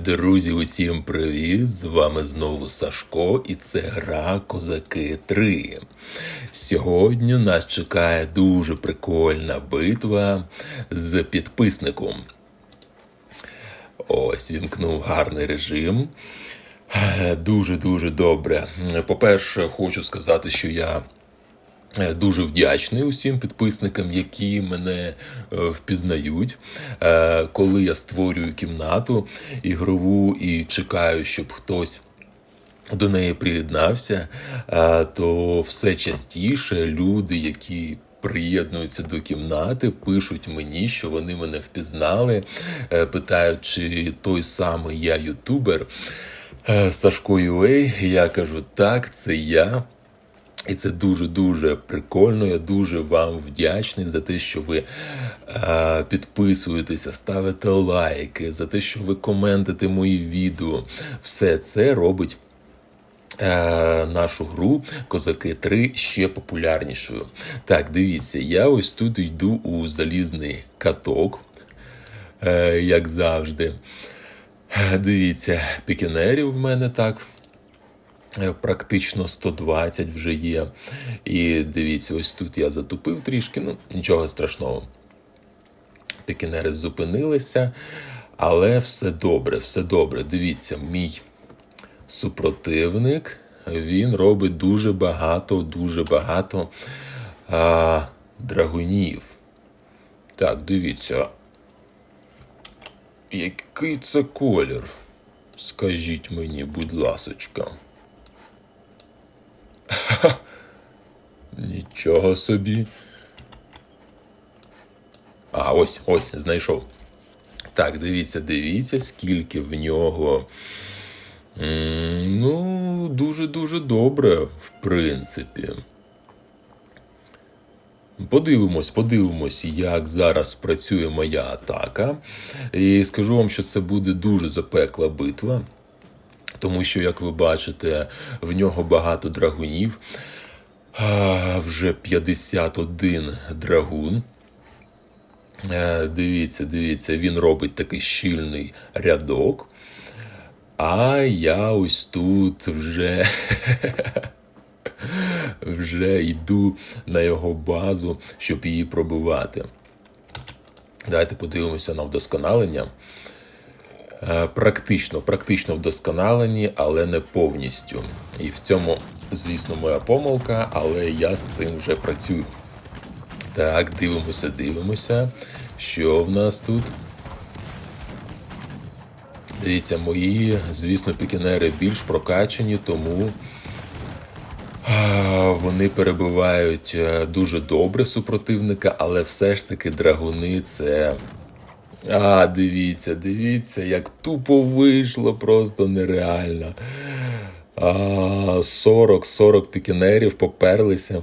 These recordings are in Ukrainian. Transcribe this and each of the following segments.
Друзі, усім привіт! З вами знову Сашко, і це гра Козаки 3. Сьогодні нас чекає дуже прикольна битва з підписником. Ось вімкнув гарний режим. Дуже-дуже добре. По-перше, хочу сказати, що я Дуже вдячний усім підписникам, які мене е, впізнають. Е, Коли я створюю кімнату ігрову і чекаю, щоб хтось до неї приєднався, е, то все частіше люди, які приєднуються до кімнати, пишуть мені, що вони мене впізнали, е, питають, чи той самий я ютубер е, Сашко Юей. Я кажу, так, це я. І це дуже-дуже прикольно. Я дуже вам вдячний за те, що ви е, підписуєтеся, ставите лайки, за те, що ви коментите мої відео. Все це робить. е, Нашу гру Козаки 3 ще популярнішою. Так, дивіться, я ось тут йду у залізний каток, е, як завжди. Дивіться, пікінерів в мене так. Е, Практично 120 вже є. І дивіться, ось тут я затупив трішки, ну нічого страшного. Пікінери зупинилися, але все добре, все добре. Дивіться, мій супротивник він робить дуже багато, дуже багато а, драгунів. Так, дивіться. Який це колір? Скажіть мені, будь ласочка. Нічого собі. А, ось, ось, знайшов. Так, дивіться, дивіться, скільки в нього. Ну, дуже-дуже добре, в принципі. Подивимось, подивимось, як зараз працює моя атака. І скажу вам, що це буде дуже запекла битва. Тому що, як ви бачите, в нього багато драгунів. А, вже 51 драгун. Е, Дивіться, дивіться, він робить такий щільний рядок. А я ось тут вже, вже йду на його базу, щоб її пробивати. Давайте подивимося на вдосконалення. Е, Практично, практично вдосконалені, але не повністю. І в цьому, звісно, моя помилка, але я з цим вже працюю. Так, дивимося, дивимося. Що в нас тут? Дивіться, мої, звісно, пікінери більш прокачані, тому вони перебивають е, дуже добре супротивника, але все ж таки драгуни це. А, дивіться, дивіться, як тупо вийшло, просто нереально. А, 40-40 пікінерів поперлися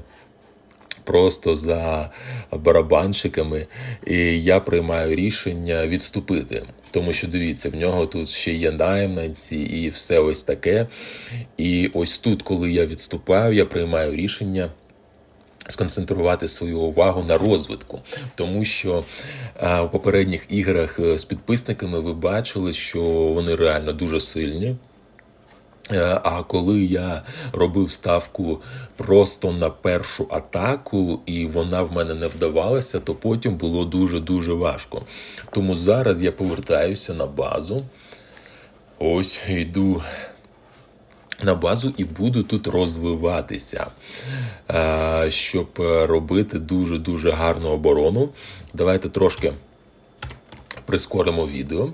просто за барабанщиками, і я приймаю рішення відступити. Тому що дивіться, в нього тут ще є найманці і все ось таке. І ось тут, коли я відступаю, я приймаю рішення. Сконцентрувати свою увагу на розвитку, тому що а, в попередніх іграх е, з підписниками ви бачили, що вони реально дуже сильні. Е, А коли я робив ставку просто на першу атаку, і вона в мене не вдавалася, то потім було дуже-дуже важко. Тому зараз я повертаюся на базу. Ось йду на базу і буду тут розвиватися, е, щоб робити дуже-дуже гарну оборону. Давайте трошки прискоримо відео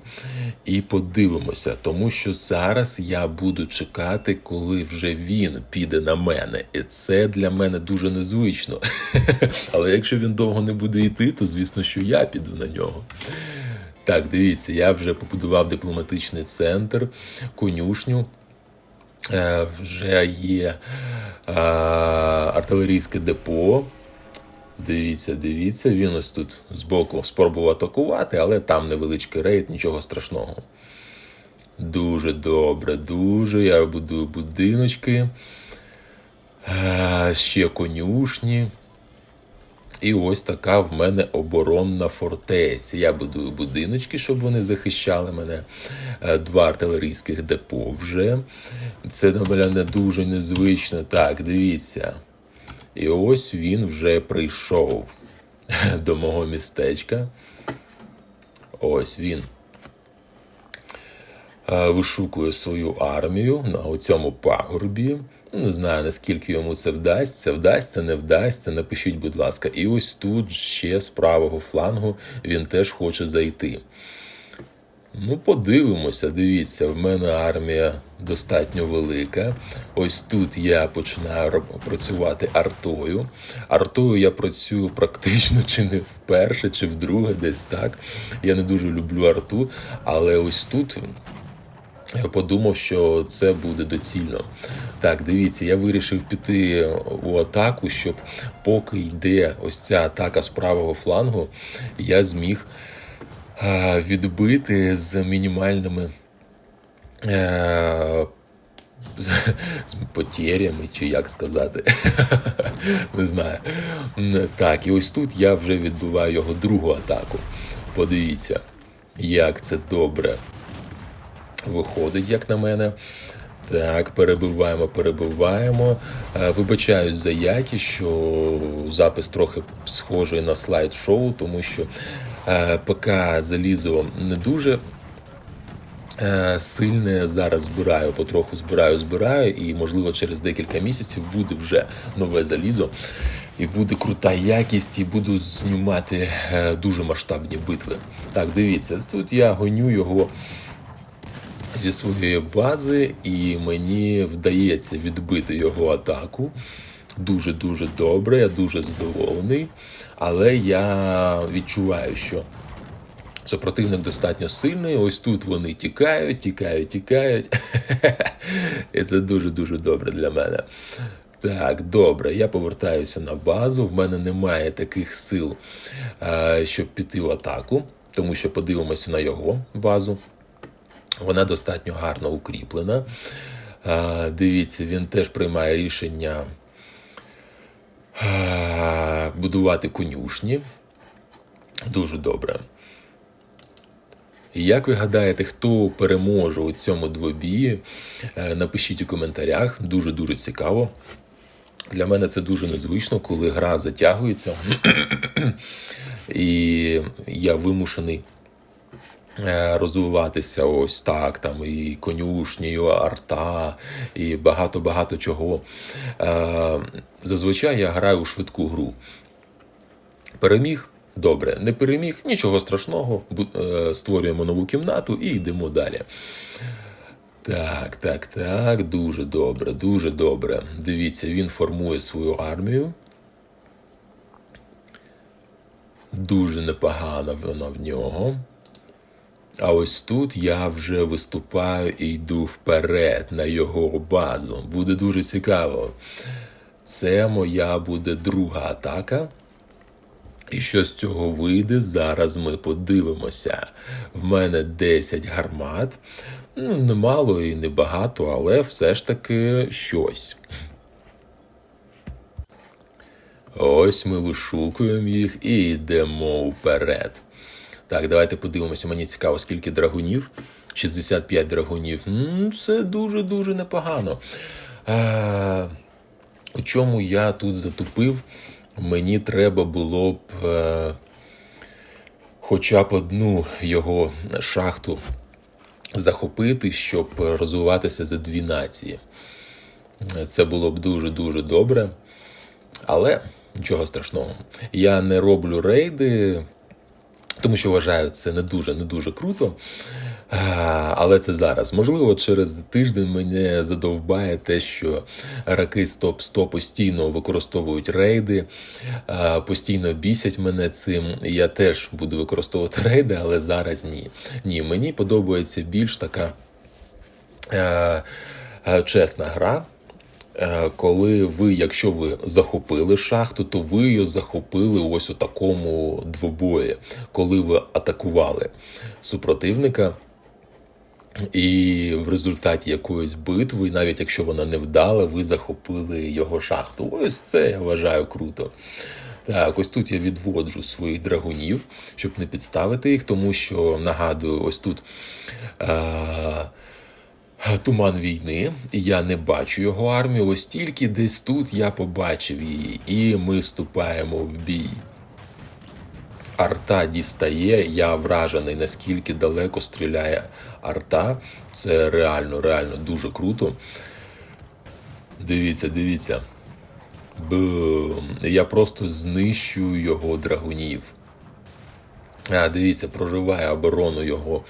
і подивимося, тому що зараз я буду чекати, коли вже він піде на мене. І це для мене дуже незвично. Але якщо він довго не буде йти, то звісно, що я піду на нього. Так, дивіться, я вже побудував дипломатичний центр, конюшню. Е, Вже є е, артилерійське депо. Дивіться, дивіться, він ось тут збоку спробував атакувати, але там невеличкий рейд, нічого страшного. Дуже добре, дуже. Я будую будиночки. Е, Ще конюшні. І ось така в мене оборонна фортеця. Я будую будиночки, щоб вони захищали мене. Е, Два артилерійських депо вже. Це мене дуже незвично. Так, дивіться. І ось він вже прийшов до мого містечка. Ось він е, вишукує свою армію на цьому пагорбі. Ну, Не знаю, наскільки йому це вдасться. Вдасться, не вдасться. Напишіть, будь ласка. І ось тут ще з правого флангу він теж хоче зайти. Ну, подивимося, дивіться, в мене армія достатньо велика. Ось тут я починаю працювати артою. Артою я працюю практично чи не вперше, чи вдруге, десь так. Я не дуже люблю арту, але ось тут подумав, що це буде доцільно. Так, дивіться, я вирішив піти у атаку, щоб поки йде ось ця атака з правого флангу, я зміг е, відбити з мінімальними е, з потерями, чи як сказати. Не знаю. Так, і ось тут я вже відбиваю його другу атаку. Подивіться, як це добре виходить, як на мене. Так, перебиваємо, перебиваємо. Е, Вибачаюсь за якість, що запис трохи схожий на слайд-шоу, тому що е, ПК залізо не дуже е, сильне. Зараз збираю, потроху збираю, збираю, і можливо через декілька місяців буде вже нове залізо. І буде крута якість, і буду знімати дуже масштабні битви. Так, дивіться, тут я гоню його зі своєї бази, і мені вдається відбити його атаку. Дуже-дуже добре, я дуже задоволений. Але я відчуваю, що супротивник достатньо сильний. Ось тут вони тікають, тікають, тікають. І це дуже-дуже добре для мене. Так, добре, я повертаюся на базу. В мене немає таких сил, е, щоб піти в атаку, тому що подивимося на його базу. Вона достатньо гарно укріплена. Дивіться, він теж приймає рішення будувати конюшні. Дуже добре. Як ви гадаєте, хто переможе у цьому двобії? Е, Напишіть у коментарях. Дуже-дуже цікаво. Для мене це дуже незвично, коли гра затягується, і я вимушений розвиватися ось так, там і конюшні, і арта, і багато-багато чого. Е, Зазвичай я граю у швидку гру. Переміг. Добре, не переміг, нічого страшного. Е, Створюємо нову кімнату і йдемо далі. Так, так, так, дуже добре, дуже добре. Дивіться, він формує свою армію. Дуже непогана вона в нього. А ось тут я вже виступаю і йду вперед на його базу. Буде дуже цікаво. Це моя буде друга атака. І що з цього вийде, зараз ми подивимося. В мене 10 гармат. Ну, немало і не багато, але все ж таки щось. Ось ми вишукуємо їх і йдемо вперед. Так, давайте подивимося. Мені цікаво, скільки драгунів. 65 драгунів. М, Це дуже-дуже непогано. Е, у чому я тут затупив? Мені треба було б е, хоча б одну його шахту захопити, щоб розвиватися за дві нації. Це було б дуже-дуже добре. Але нічого страшного. Я не роблю рейди, тому що вважаю це не дуже не дуже круто. Але це зараз. Можливо, через тиждень мене задовбає те, що раки стоп 100 постійно використовують рейди, постійно бісять мене цим. Я теж буду використовувати рейди, але зараз ні. Ні, мені подобається більш така чесна гра. Е, Коли ви, якщо ви захопили шахту, то ви її захопили ось у такому двобої, коли ви атакували супротивника. І в результаті якоїсь битви, навіть якщо вона не вдала, ви захопили його шахту. Ось це я вважаю круто. Так, ось тут я відводжу своїх драгунів, щоб не підставити їх, тому що нагадую, ось тут. А... Туман війни, я не бачу його армію. Ось тільки десь тут я побачив її, і ми вступаємо в бій. Арта дістає, я вражений, наскільки далеко стріляє арта. Це реально, реально дуже круто. Дивіться, дивіться. Бум. Я просто знищую його драгунів. Дивіться, прориває оборону його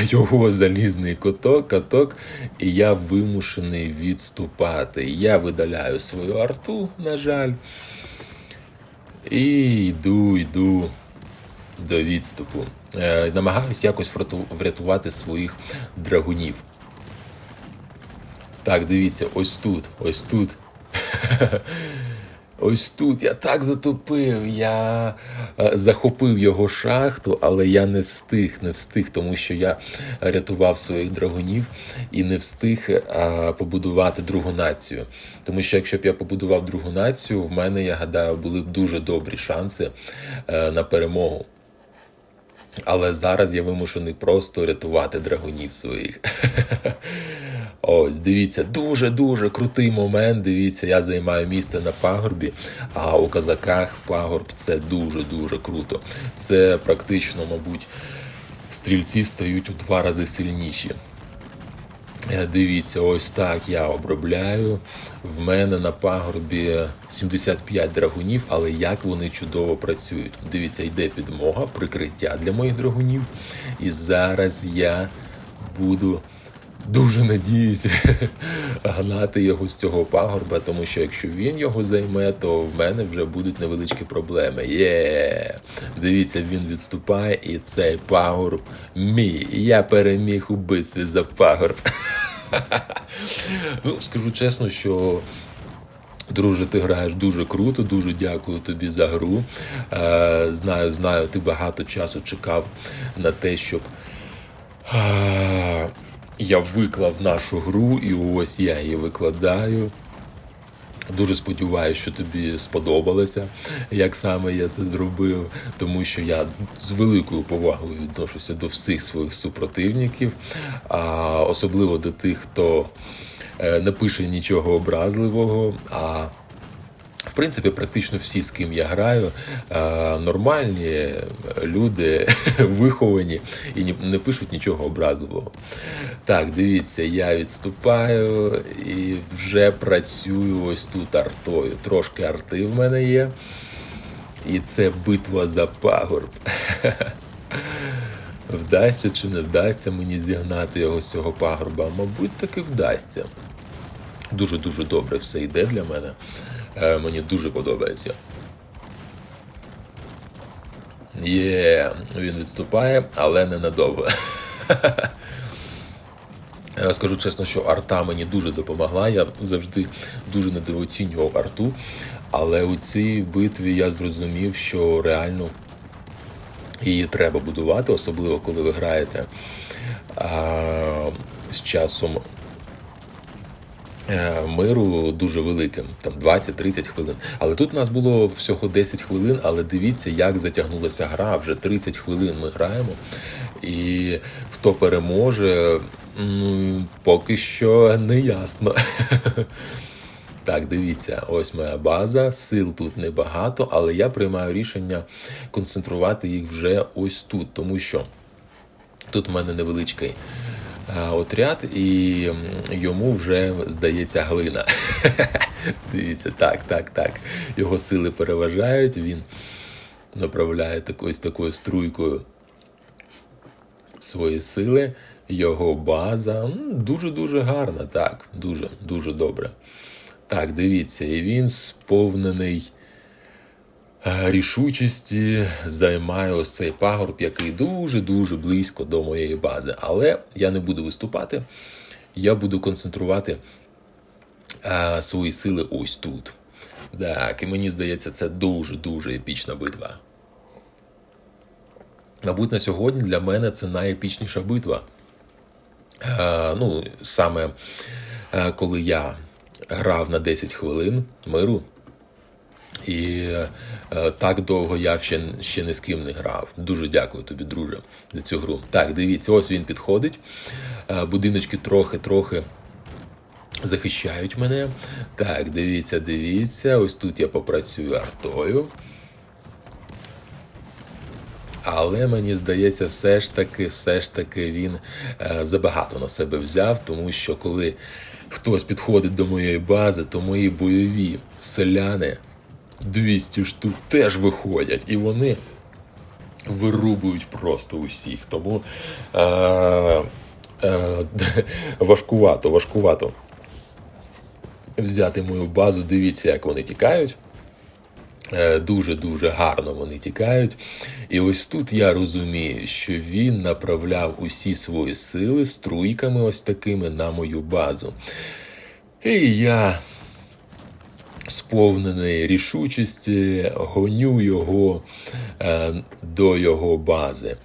його залізний коток, каток, і я вимушений відступати. Я видаляю свою арту, на жаль. І йду, йду до відступу. Е, намагаюсь якось врятувати своїх драгунів. Так, дивіться, ось тут, ось тут. Ось тут я так затопив, я е, захопив його шахту, але я не встиг, не встиг, тому що я рятував своїх драгунів і не встиг а, побудувати другу націю. Тому що якщо б я побудував другу націю, в мене, я гадаю, були б дуже добрі шанси е, на перемогу. Але зараз я вимушений просто рятувати драгунів своїх. Ось, дивіться, дуже-дуже крутий момент. Дивіться, я займаю місце на пагорбі, а у казаках пагорб це дуже-дуже круто. Це практично, мабуть, стрільці стають у два рази сильніші. Е, дивіться, ось так я обробляю. В мене на пагорбі 75 драгунів, але як вони чудово працюють. Дивіться, йде підмога, прикриття для моїх драгунів. І зараз я буду дуже надіюся гнати його з цього пагорба, тому що якщо він його займе, то в мене вже будуть невеличкі проблеми. Є, дивіться, він відступає, і цей пагорб мій. Я переміг у битві за пагорб. Ну, скажу чесно, що. Друже, ти граєш дуже круто, дуже дякую тобі за гру. Е, Знаю, знаю, ти багато часу чекав на те, щоб я виклав нашу гру, і ось я її викладаю. Дуже сподіваюся, що тобі сподобалося, як саме я це зробив, тому що я з великою повагою відношуся до всіх своїх супротивників, а особливо до тих, хто е, не пише нічого образливого. а в принципі, практично всі, з ким я граю, нормальні люди виховані і не пишуть нічого образливого. Так, дивіться, я відступаю і вже працюю ось тут артою. Трошки арти в мене є. І це битва за пагорб. Вдасться чи не вдасться мені зігнати його з цього пагорба? Мабуть, таки вдасться. Дуже-дуже добре все йде для мене. Е, мені дуже подобається. Є, він відступає, але ненадовго. Скажу чесно, що арта мені дуже допомогла. Я завжди дуже недооцінював арту. Але у цій битві я зрозумів, що реально її треба будувати, особливо коли ви граєте а, з часом миру дуже великим, там 20-30 хвилин. Але тут у нас було всього 10 хвилин, але дивіться, як затягнулася гра. Вже 30 хвилин ми граємо. І хто переможе, ну поки що не ясно. Так, дивіться, ось моя база. Сил тут небагато, але я приймаю рішення концентрувати їх вже ось тут, тому що тут в мене невеличкий отряд, і йому вже здається глина. Дивіться, так, так, так. Його сили переважають, він направляє ось такою струйкою свої сили. Його база дуже-дуже гарна, так, дуже, дуже добре. Так, дивіться, і він сповнений Е, рішучості займає ось цей пагорб, який дуже-дуже близько до моєї бази. Але я не буду виступати, я буду концентрувати а, е, свої сили ось тут. Так, і мені здається, це дуже-дуже епічна битва. Мабуть, на сьогодні для мене це найепічніша битва. А, е, ну, Саме а, коли я грав на 10 хвилин миру. І е, так довго я ще, ще ні з ким не грав. Дуже дякую тобі, друже, за цю гру. Так, дивіться, ось він підходить. Е, будиночки трохи-трохи захищають мене. Так, дивіться, дивіться. Ось тут я попрацюю артою. Але мені здається, все ж таки, все ж таки він е, забагато на себе взяв, тому що коли хтось підходить до моєї бази, то мої бойові селяни 200 штук теж виходять, і вони вирубують просто усіх. Тому е, е, важкувато, важкувато взяти мою базу. Дивіться, як вони тікають. Дуже-дуже гарно вони тікають. І ось тут я розумію, що він направляв усі свої сили струйками ось такими на мою базу. І я, сповнений рішучості, гоню його е, до його бази.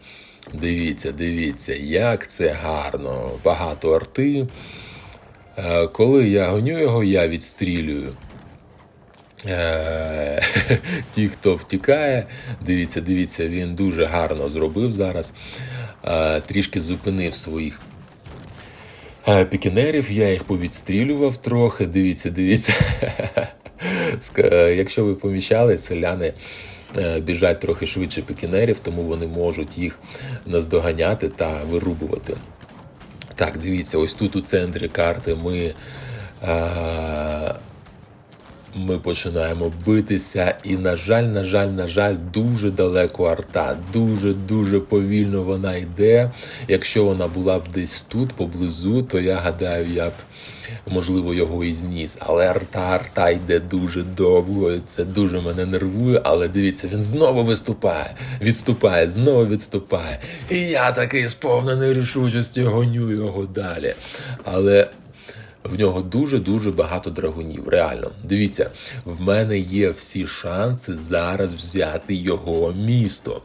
Дивіться, дивіться, як це гарно. Багато арти. Е, коли я гоню його, я відстрілюю. Е, Ті, хто втікає, дивіться, дивіться, він дуже гарно зробив зараз. Е, Трішки зупинив своїх е, пікінерів, я їх повідстрілював трохи. Дивіться, дивіться. Е, Якщо ви помічали, селяни е, біжать трохи швидше пікінерів, тому вони можуть їх наздоганяти та вирубувати. Так, дивіться, ось тут у центрі карти ми. Ми починаємо битися, і, на жаль, на жаль, на жаль, дуже далеко арта. Дуже дуже повільно вона йде. Якщо вона була б десь тут, поблизу, то я гадаю, я б можливо його і зніс. Але арта, арта йде дуже довго. і Це дуже мене нервує. Але дивіться, він знову виступає, відступає, знову відступає. І я такий сповнений рішучості гоню його далі. Але в нього дуже-дуже багато драгунів. Реально. Дивіться, в мене є всі шанси зараз взяти його місто.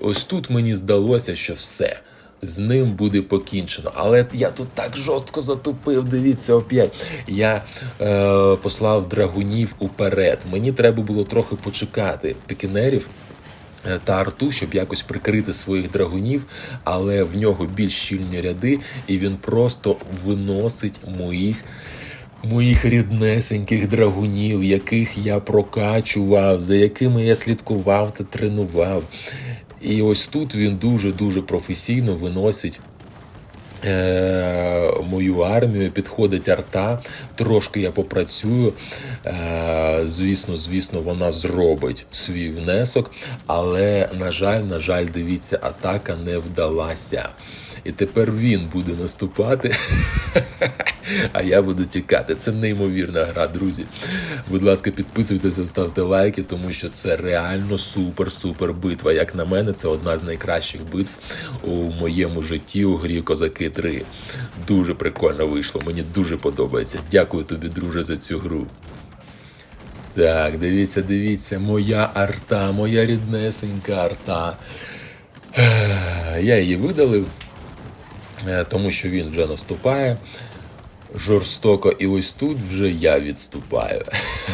Ось тут мені здалося, що все. З ним буде покінчено. Але я тут так жорстко затупив. Дивіться, опять. Я е, послав драгунів уперед. Мені треба було трохи почекати пікінерів та арту, щоб якось прикрити своїх драгунів, але в нього більш щільні ряди, і він просто виносить моїх. Моїх ріднесеньких драгунів, яких я прокачував, за якими я слідкував та тренував. І ось тут він дуже-дуже професійно виносить е, мою армію, підходить арта, трошки я попрацюю. Е, звісно, звісно, вона зробить свій внесок, але, на жаль, на жаль, дивіться, атака не вдалася. І тепер він буде наступати, а я буду тікати. Це неймовірна гра, друзі. Будь ласка, підписуйтеся, ставте лайки, тому що це реально супер-супер битва. Як на мене, це одна з найкращих битв у моєму житті у грі Козаки 3. Дуже прикольно вийшло. Мені дуже подобається. Дякую тобі, друже, за цю гру. Так, дивіться, дивіться, моя арта, моя ріднесенька арта. Я її видалив, е, тому що він вже наступає жорстоко, і ось тут вже я відступаю.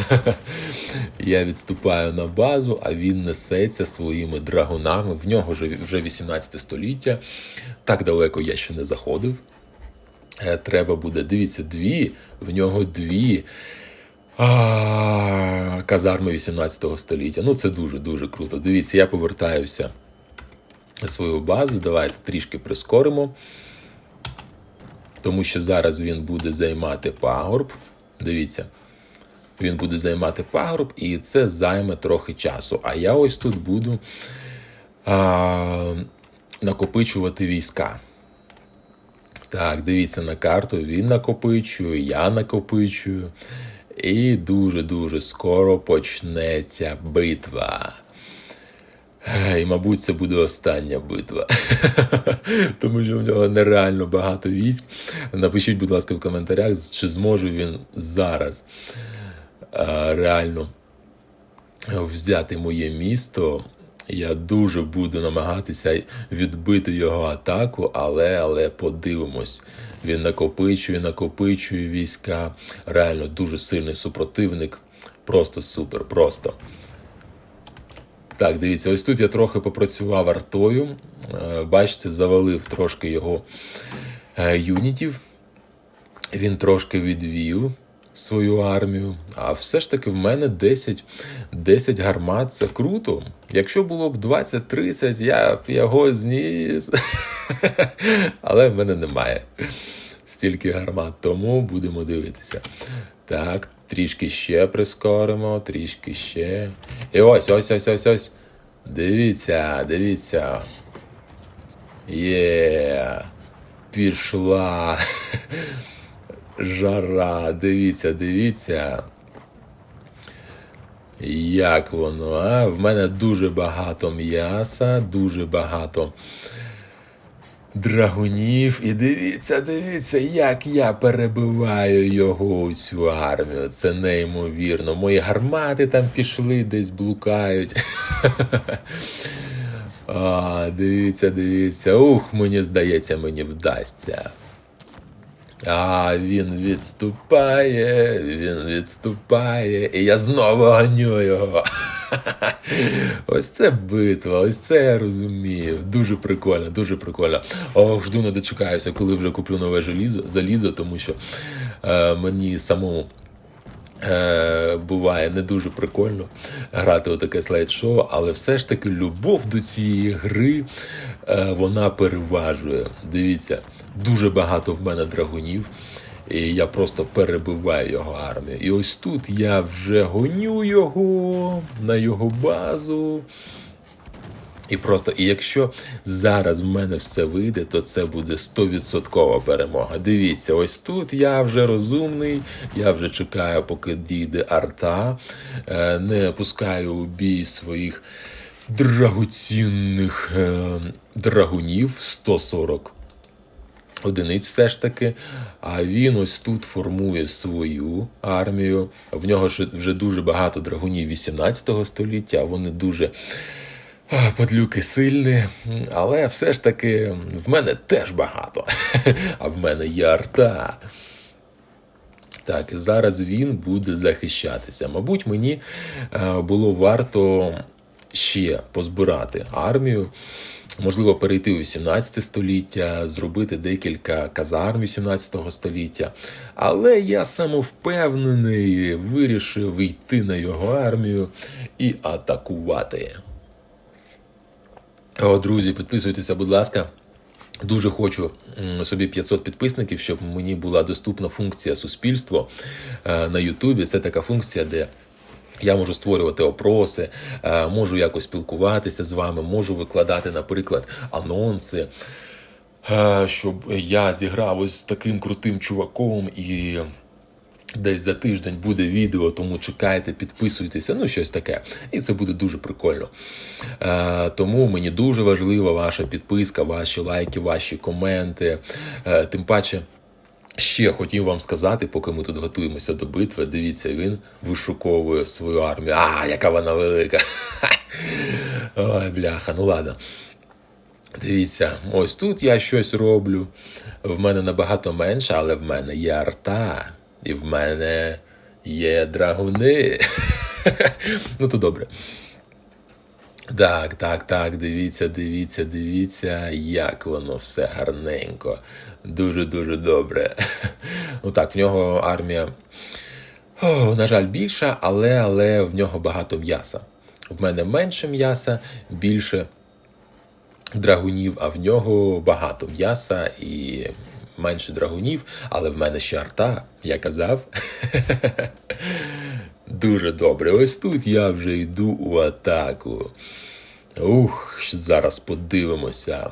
Я відступаю на базу, а він несеться своїми драгунами. В нього вже вже 18 століття. Так далеко я ще не заходив. Е, Треба буде, дивіться, дві, в нього дві. Казарми 18 століття. Ну, це дуже-дуже круто. Дивіться, я повертаюся на свою базу. Давайте трішки прискоримо. Тому що зараз він буде займати пагорб. Дивіться, він буде займати пагорб, і це займе трохи часу. А я ось тут буду а, накопичувати війська. Так, дивіться на карту, він накопичує, я накопичую. І дуже-дуже скоро почнеться битва. І, мабуть, це буде остання битва. Тому що в нього нереально багато військ. Напишіть, будь ласка, в коментарях, чи зможе він зараз реально взяти моє місто. Я дуже буду намагатися відбити його атаку, але, але подивимось. Він накопичує, накопичує війська. Реально дуже сильний супротивник. Просто супер, просто. Так, дивіться, ось тут я трохи попрацював артою. Е, Бачите, завалив трошки його е, юнітів. Він трошки відвів свою армію. А все ж таки в мене 10, 10 гармат це круто. Якщо було б 20-30, я б його зніс. Але в мене немає стільки гармат, тому будемо дивитися. Так, трішки ще прискоримо, трішки ще. І ось, ось, ось, ось, ось. Дивіться, дивіться. Є. Пішла. Жара. Дивіться, дивіться. Як воно, а? В мене дуже багато м'яса, дуже багато драгунів. І дивіться, дивіться, як я перебиваю його цю армію. Це неймовірно. Мої гармати там пішли, десь блукають. А, дивіться, дивіться. Ух, мені здається, мені вдасться. А він відступає, він відступає, і я знову ганю його. Ось це битва, ось це я розумію. Дуже прикольно, дуже прикольно. Ох, жду не дочекаюся, коли вже куплю нове желізо, залізо, тому що е, мені самому. Е, буває не дуже прикольно грати у таке слайд-шоу, але все ж таки любов до цієї гри е, вона переважує. Дивіться, дуже багато в мене драгунів, і я просто перебиваю його армію. І ось тут я вже гоню його на його базу. І просто, і якщо зараз в мене все вийде, то це буде 100% перемога. Дивіться, ось тут я вже розумний, я вже чекаю, поки дійде арта, е, не пускаю у бій своїх драгоцінних е, драгунів 140 одиниць все ж таки. А він ось тут формує свою армію. В нього вже дуже багато драгунів 18 століття, вони дуже. А, Падлюки сильні, але все ж таки в мене теж багато. А в мене є арта. Так, зараз він буде захищатися. Мабуть, мені е, було варто ще позбирати армію. Можливо, перейти у 18 століття, зробити декілька казарм 18 століття. Але я самовпевнений, вирішив йти на його армію і атакувати. О, друзі, підписуйтеся, будь ласка. Дуже хочу собі 500 підписників, щоб мені була доступна функція суспільство е, на Ютубі. Це така функція, де я можу створювати опроси, е, можу якось спілкуватися з вами, можу викладати, наприклад, анонси, е, щоб я зіграв ось з таким крутим чуваком і. Десь за тиждень буде відео, тому чекайте, підписуйтеся, ну щось таке. І це буде дуже прикольно. Е, тому мені дуже важлива ваша підписка, ваші лайки, ваші коменти. Е, тим паче. Ще хотів вам сказати, поки ми тут готуємося до битви. Дивіться, він вишуковує свою армію. А, яка вона велика! Ой, бляха, ну ладно. Дивіться, ось тут я щось роблю. В мене набагато менше, але в мене є арта, і в мене є драгуни. ну, то добре. Так, так, так, дивіться, дивіться, дивіться, як воно все гарненько. Дуже-дуже добре. Ну так, в нього армія, о, на жаль, більша, але але в нього багато м'яса. В мене менше м'яса, більше драгунів, а в нього багато м'яса і менше драгунів, але в мене ще арта, я казав. Дуже добре. Ось тут я вже йду у атаку. Ух, зараз подивимося.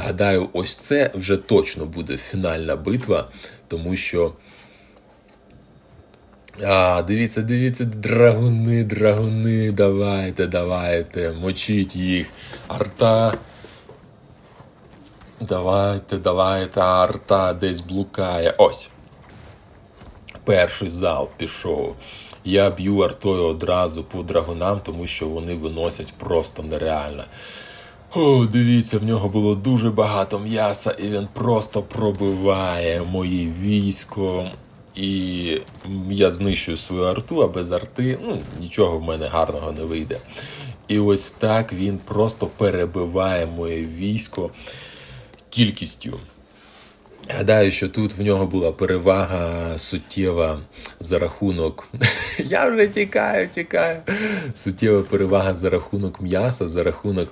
Гадаю, ось це вже точно буде фінальна битва, тому що. А, дивіться, дивіться, драгуни, драгуни, давайте, давайте, мочіть їх. Арта. Давайте, давайте, арта десь блукає. Ось. Перший зал пішов. Я б'ю артою одразу по драгунам, тому що вони виносять просто нереально. О, дивіться, в нього було дуже багато м'яса, і він просто пробиває моє військо. І я знищую свою арту, а без арти ну, нічого в мене гарного не вийде. І ось так він просто перебиває моє військо кількістю. Гадаю, що тут в нього була перевага суттєва за рахунок. Я вже тікаю, тікаю. Суттєва перевага за рахунок м'яса, за рахунок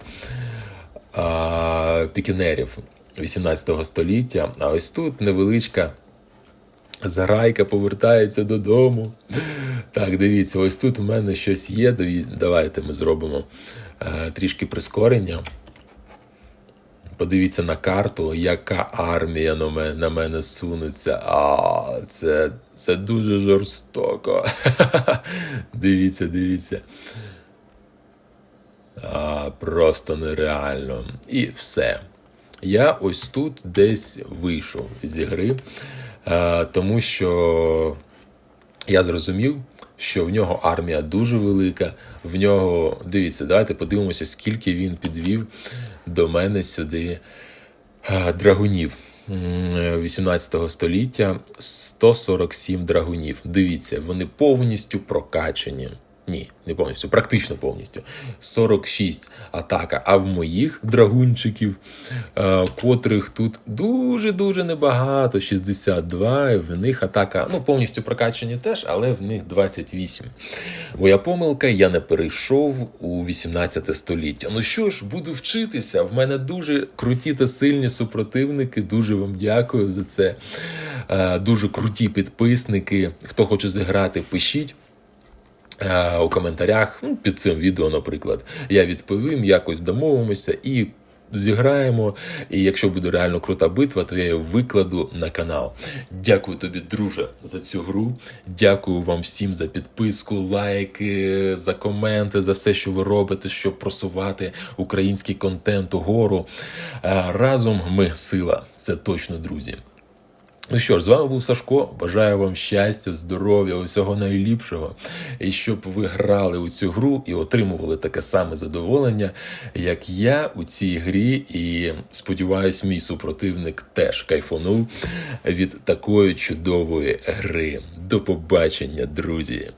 пікінерів 18 століття. А ось тут невеличка Зарайка повертається додому. Так, дивіться, ось тут у мене щось є. Давайте ми зробимо е, трішки прискорення. Подивіться на карту, яка армія на мене, на мене сунеться. А, це, це дуже жорстоко. Дивіться, дивіться. А, просто нереально. І все. Я ось тут десь вийшов з ігри, е, тому що я зрозумів, що в нього армія дуже велика. В нього, дивіться, давайте подивимося, скільки він підвів до мене сюди драгунів. М, 18 століття 147 драгунів. Дивіться, вони повністю прокачані. Ні, не повністю, практично повністю. 46 атака. А в моїх драгунчиків, е, котрих тут дуже-дуже небагато, 62, і в них атака, ну, повністю прокачані теж, але в них 28. Моя помилка, я не перейшов у 18 століття. Ну що ж, буду вчитися. В мене дуже круті та сильні супротивники. Дуже вам дякую за це. Е, Дуже круті підписники. Хто хоче зіграти, пишіть. Е, у коментарях ну, під цим відео, наприклад, я відповім, якось домовимося і зіграємо. І якщо буде реально крута битва, то я її викладу на канал. Дякую тобі, друже, за цю гру. Дякую вам всім за підписку, лайки, за коменти, за все, що ви робите, щоб просувати український контент угору. Е, Разом ми сила. Це точно, друзі. Ну що ж, з вами був Сашко. Бажаю вам щастя, здоров'я, усього найліпшого. І щоб ви грали у цю гру і отримували таке саме задоволення, як я у цій грі. І сподіваюсь, мій супротивник теж кайфонув від такої чудової гри. До побачення, друзі!